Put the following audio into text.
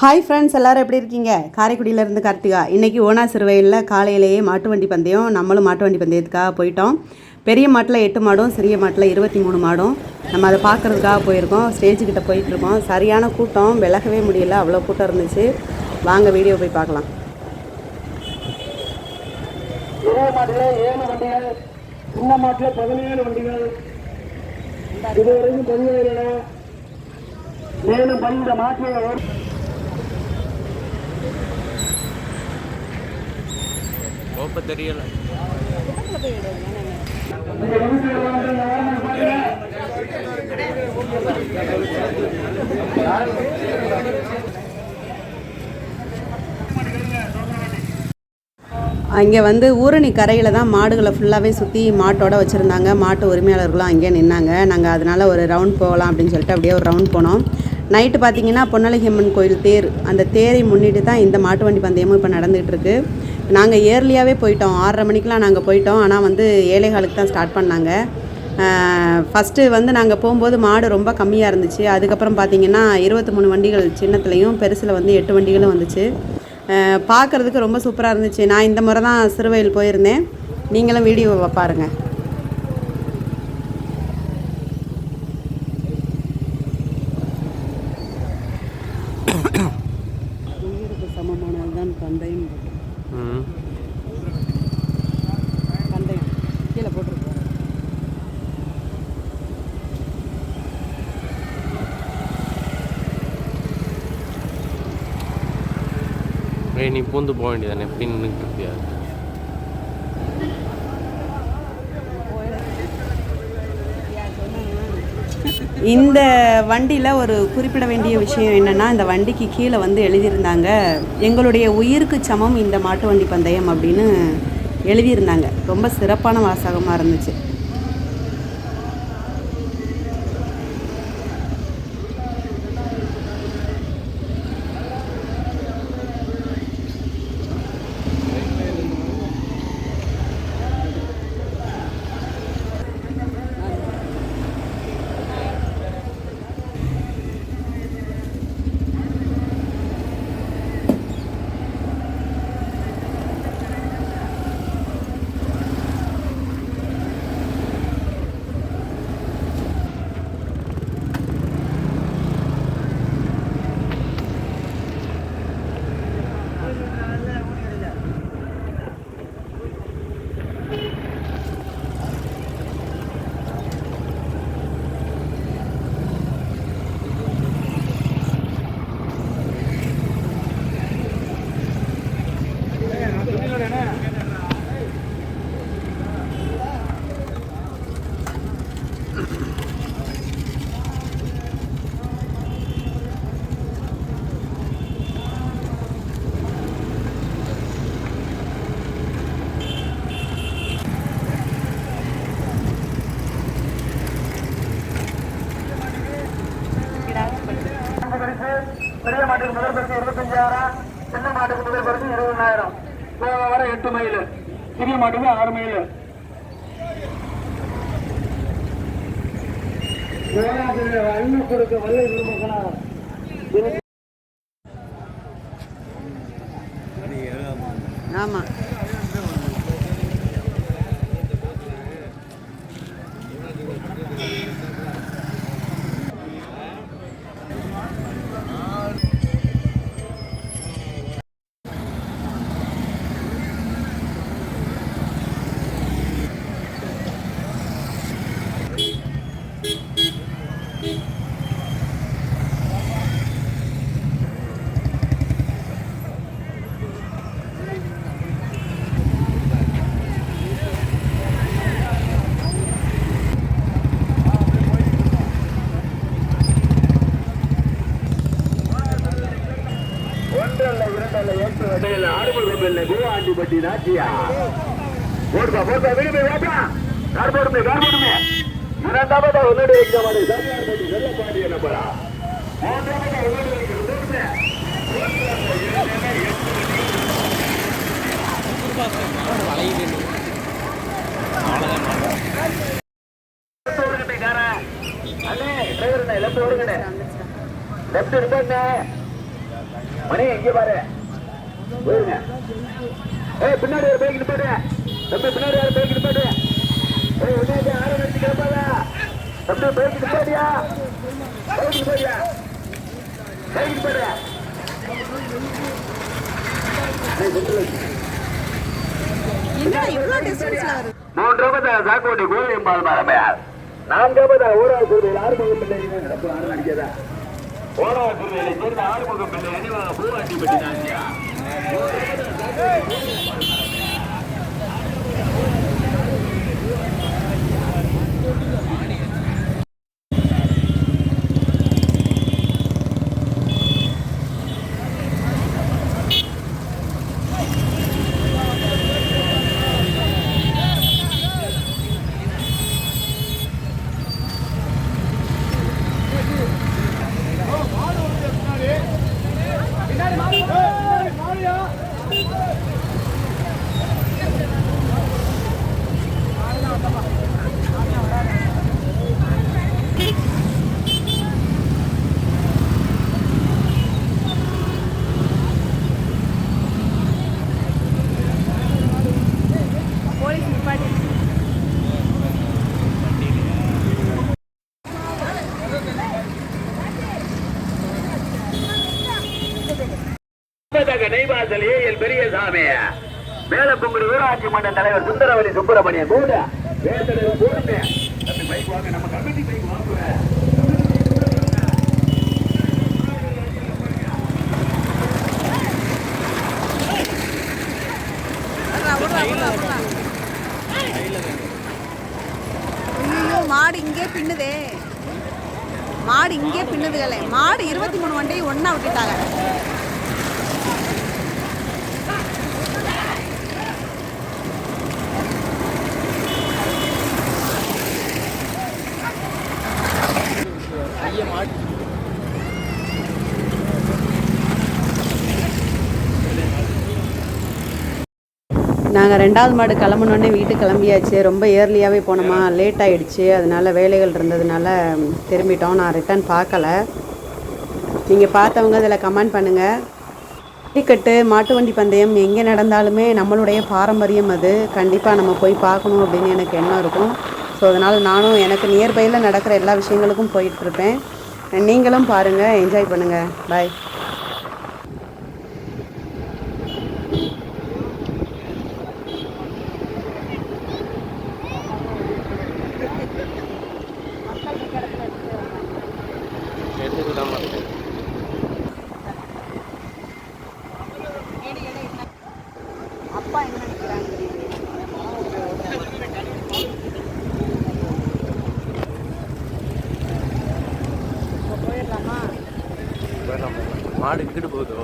Hi friends எல்லோரும் எப்படி இருக்கீங்க? காரைக்குடியிலேருந்து கார்த்திகா. இன்றைக்கி ஓனா சிறுவையில் காலையிலேயே மாட்டு வண்டி பந்தயம் நம்மளும் மாட்டு வண்டி பந்தயத்துக்காக போயிட்டோம். பெரிய மாட்டில் எட்டு மாடும் சிறிய மாட்டில் இருபத்தி மூணு மாடும். நம்ம அதை பார்க்குறதுக்காக போயிருக்கோம். ஸ்டேஜுக்கிட்ட போயிட்டுருக்கோம். சரியான கூட்டம் விலகவே முடியல. அவ்வளோ கூட்டம் இருந்துச்சு. வாங்க வீடியோ போய் பார்க்கலாம். சின்ன பதினேழு வண்டிகள். இதுவரைக்கும் பதினேழு மேலும் கோப்ப தெரியல. அங்கே வந்து ஊரணி கரையில் தான் மாடுகளை ஃபுல்லாகவே சுற்றி மாட்டோட வச்சுருந்தாங்க. மாட்டு உரிமையாளர்களும் அங்கேயே நின்னாங்க. நாங்கள் அதனால் ஒரு ரவுண்ட் போகலாம் அப்படின்னு சொல்லிட்டு அப்படியே ஒரு ரவுண்ட் போனோம். நைட்டு பார்த்தீங்கன்னா பொன்னழகி அம்மன் கோயில் தேர் அந்த தேரை முன்னிட்டு தான் இந்த மாட்டு வண்டி பந்தயமும் இப்போ நடந்துகிட்டு இருக்குது நாங்கள் ஏர்லியாகவே போயிட்டோம். ஆறரை மணிக்கெலாம் நாங்கள் போயிட்டோம். ஆனால் வந்து ஏழைகாலுக்கு தான் ஸ்டார்ட் பண்ணாங்க. ஃபஸ்ட்டு வந்து நாங்கள் போகும்போது மாடு ரொம்ப கம்மியாக இருந்துச்சு. அதுக்கப்புறம் பார்த்தீங்கன்னா இருபத்தி மூணு வண்டிகள் சின்னத்துலேயும் பெருசில் வந்து எட்டு வண்டிகளும் வந்துச்சு. பார்க்குறதுக்கு ரொம்ப சூப்பராக இருந்துச்சு. நான் இந்த முறை தான் சிறுவையில் போயிருந்தேன். நீங்களும் வீடியோவை பாருங்கள் உயிருக்கு சமமானதுதான் பந்தயம் ம் பந்தயம் கீழே போட்டிருக்கோம் ஏய் நீ பூந்து போக வேண்டியதானே எப்படி நின்றுட்டு இருப்பியா இந்த வண்டியில் ஒரு குறிப்பிட வேண்டிய விஷயம் என்னென்னா இந்த வண்டிக்கு கீழே வந்து எழுதியிருந்தாங்க எங்களுடைய உயிருக்கு சமம் இந்த மாட்டு வண்டி பந்தயம் அப்படின்னு எழுதியிருந்தாங்க. ரொம்ப சிறப்பான வாசகமாக இருந்துச்சு. மாட்டுக்கு முதல் பரிசு இருபத்தஞ்சாயிரம் சின்ன மாட்டுக்கு முதல் பரிசு இருபதாயிரம் போக வர எட்டு மைல் சிறிய மாட்டுக்கு ஆறு மைல். அண்ணன் கொடுக்க வல்லை விரும்பணும் ஆமாம் வடையில் ஆறுமுக பிள்ளை பூவாண்டிப்பட்டி நாச்சியா. போடுப்பா போடுப்பா விடுமே வாப்பா. கார் போடுமே கார் போடுமே. இரண்டாவது உன்னோட எக்ஸாம் ஆடு சாமியார் பட்டி மூன்றாவது உன்னோட போடுமே லெஃப்ட் இருப்பேன் மணி இங்க பாரு? போயிருங்க. ஏய் பின்னாடி ஒரு பைக் நிப்பாடு தம்பி பின்னாடி ஒரு பைக் நிப்பாடு ஏய் உடனே ஆரம் வச்சு கிளம்பாதா தம்பி பைக் நிப்பாடியா பைக் நிப்பாடியா பைக் நிப்பாடு மூன்றாவது சாக்கோட்டை கோவில் பால்மாரமையார் நான்காவது ஓராள் குருவையில் ஆறுமுகம் பிள்ளை நடப்பு ஆறு ஓராள் குருவையை சேர்ந்த ஆறுமுகம் பெற்ற நினைவாக பூவாட்டி பட்டி நெய்வாசல் ஏஎல் பெரியசாமி. மேலப்புங்குடி ஊராட்சி மன்ற தலைவர் சுந்தரவலி சுப்பிரமணியன் கூட வேந்தர் போடுங்க பைக் வாங்க நம்ம கமிட்டி பைக் வாங்குவேன் மாடு இங்கே பின்னுதே. மாடு இங்கே பின்னுதுகளே. மாடு இருபத்தி மூணு வண்டியை ஒன்னா விட்டுட்டாங்க. நாங்கள் ரெண்டாவது மாடு கிளம்புனோடனே வீட்டுக்கு கிளம்பியாச்சு. ரொம்ப ஏர்லியாகவே போனோமா. லேட் ஆகிடுச்சு அதனால வேலைகள் இருந்ததுனால திரும்பிட்டோம். நான் ரிட்டர்ன் பார்க்கல. நீங்கள் பார்த்தவங்க இதில் கமெண்ட் பண்ணுங்கள் டிக்கெட்டு மாட்டு வண்டி பந்தயம் எங்கே நடந்தாலுமே நம்மளுடைய பாரம்பரியம் அது. கண்டிப்பாக நம்ம போய் பார்க்கணும் அப்படின்னு எனக்கு எண்ணம் இருக்கும். ஸோ அதனால் நானும் எனக்கு நியர்பையில் நடக்கிற எல்லா விஷயங்களுக்கும் போயிட்டுருப்பேன் நீங்களும் பாருங்கள் என்ஜாய் பண்ணுங்கள் பாய் மாடு இங்கிட்டு போகுதோ?